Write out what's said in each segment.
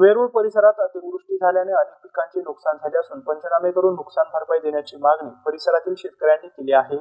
वेरूळ परिसरात अतिवृष्टी झाल्याने अनेक पिकांचे नुकसान झाले असून पंचनामे करून नुकसान भरपाई देण्याची मागणी परिसरातील शेतकऱ्यांनी केली आहे.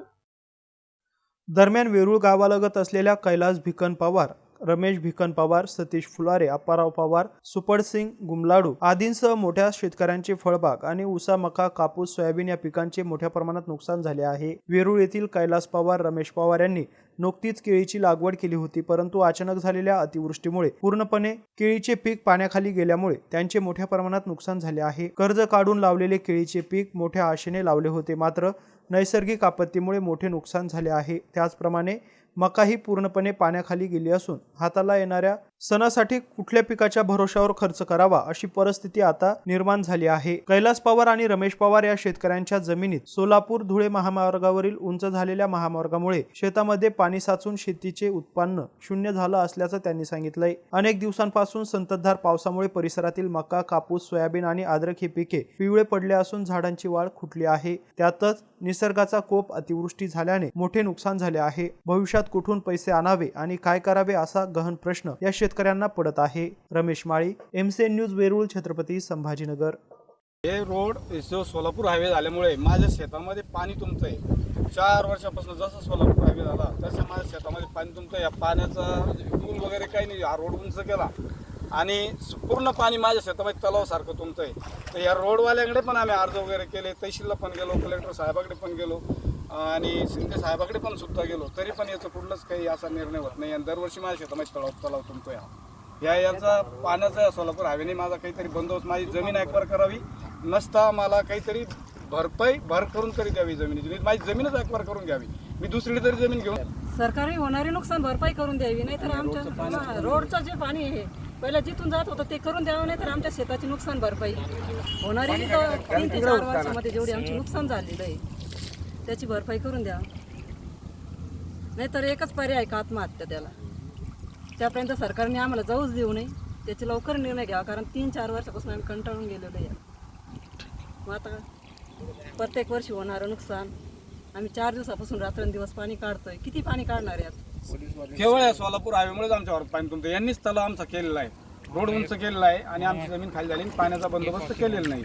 दरम्यान वेरूळ गावालगत असलेल्या कैलास भिकन पवार रमेश भिकन पवार सतीश फुलारे अप्पाराव पवार सुपडसिंग गुमलाडू आदींसह मोठ्या शेतकऱ्यांचे फळबाग आणि उसा मका कापूस सोयाबीन या पिकांचे मोठ्या प्रमाणात नुकसान झाले आहे. वेरूळ येथील कैलास पवार रमेश पवार यांनी नुकतीच केळीची लागवड केली होती परंतु अचानक झालेल्या अतिवृष्टीमुळे पूर्णपणे केळीचे पीक पाण्याखाली गेल्यामुळे त्यांचे मोठ्या प्रमाणात नुकसान झाले आहे. कर्ज काढून लावलेले केळीचे पीक मोठ्या आशेने लावले होते मात्र नैसर्गिक आपत्तीमुळे मोठे नुकसान झाले आहे. त्याचप्रमाणे मकाही पूर्णपणे पाण्याखाली गेली असून हाताला येणाऱ्या सणासाठी कुठल्या पिकाच्या भरोशावर खर्च करावा अशी परिस्थिती आता निर्माण झाली आहे. कैलास पवार आणि रमेश पवार या शेतकऱ्यांच्या जमिनीत सोलापूर धुळे महामार्गावरील उंच झालेल्या महामार्गामुळे शेतामध्ये पाणी साचून शेतीचे उत्पन्न शून्य झालं असल्याचं त्यांनी सांगितलंय. अनेक दिवसांपासून संततधार पावसामुळे परिसरातील मका कापूस सोयाबीन आणि अद्रक ही पिके पिवळे पडले असून झाडांची वाढ खुटली आहे. त्यातच निसर्गाचा कोप अतिवृष्टी झाल्याने मोठे नुकसान झाले आहे. भविष्यात कुठून पैसे आणावे आणि काय करावे असा गहन प्रश्न या शेतकऱ्यांना पडत आहे. Ramesh Mali MCN news Verul Chhatrapati Sambhajinagar. हे रोड जो सोलापूर हायवे झाल्यामुळे माझ्या शेतामध्ये पाणी तुमचं आहे चार वर्षापासून जसं सोलापूर हायवे झाला तसं माझ्या शेतामध्ये पाणी तुमचं या पाण्याचा म्हणजे पूल वगैरे काही नाही. हा रोड उंच केला. आणि पूर्ण पाणी माझ्या शेतामध्ये तलावासारखं तुमचं आहे तर या रोडवाल्यांकडे पण आम्ही अर्ज वगैरे केले तहसीलला पण गेलो कलेक्टर साहेबाकडे पण गेलो आणि शिंदे साहेबाकडे पण सुद्धा गेलो. तरी पण याचं कुठलंच काही असा निर्णय होत नाही. आणि दरवर्षी माझ्या शेतामध्ये तलाव तलाव तुमतोय हा. या याचा पाण्याचा सोलापूर हायवेने माझा काहीतरी बंदोबस्त माझी जमीन ॲक्वायर करावी. नसता मला काहीतरी भरपाई भर करून तरी द्यावी जमिनीची. नाही माझी जमीनच ॲक्वायर करून घ्यावी. मी दुसरी तरी जमीन घेऊन सरकारने होणारी नुकसान भरपाई करून द्यावी नाही तर आमच्या रोडचं जे पाणी आहे पहिलं जिथून जात होतं ते करून द्यावं नाही तर आमच्या शेताची नुकसान भरपाई. होणारी तर तीन ते चार वर्षामध्ये जेवढी आमची नुकसान झालेलं आहे त्याची भरपाई करून द्या. नाही तर एकच पर्याय आहे का आत्महत्या त्याला. त्यापर्यंत सरकारने आम्हाला जाऊच देऊ नये. त्याचे लवकर निर्णय घ्यावा कारण तीन चार वर्षापासून आम्ही कंटाळून गेलेलो आहे. मग आता प्रत्येक वर्षी होणारं नुकसान. आम्ही चार दिवसापासून रात्रंदिवस पाणी काढतोय. किती पाणी काढणार यात केवळ या सोलापूर हायवेमुळेच आमच्यावर पाणी तुमचं यांनीच तलाव आमचा केलेला आहे. रोड उंच केलेला आहे आणि आमची जमीन खाली झाली आणि पाण्याचा बंदोबस्त केलेला नाही.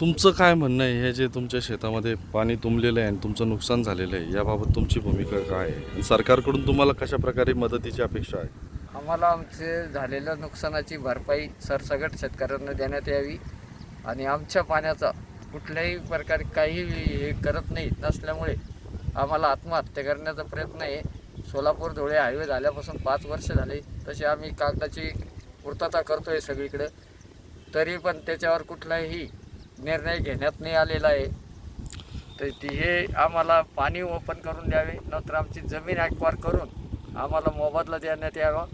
तुमचं काय म्हणणं आहे? हे जे तुमच्या शेतामध्ये पाणी तुंबलेलं आहे आणि तुमचं नुकसान झालेलं आहे याबाबत तुमची भूमिका काय आहे? आणि सरकारकडून तुम्हाला कशा प्रकारे मदतीची अपेक्षा आहे? आम्हाला आमचे झालेल्या नुकसानाची भरपाई सरसकट शेतकऱ्यांना देण्यात यावी आणि आमच्या पाण्याचा कुठल्याही प्रकारे काही हे करत नाही नसल्यामुळे आम्हाला आत्महत्या करण्याचा प्रयत्न आहे. सोलापूर धुळे हायवे झाल्यापासून पाच वर्ष झाले. तसे आम्ही कागदाची पूर्तता करतो आहे सगळीकडं. तरी पण त्याच्यावर कुठलाही निर्णय घेण्यात नाही आलेला आहे. तर ती हे आम्हाला पाणी ओपन करून द्यावे. नंतर आमची जमीन ॲक्वार करून आम्हाला मोबदला देण्यात यावा.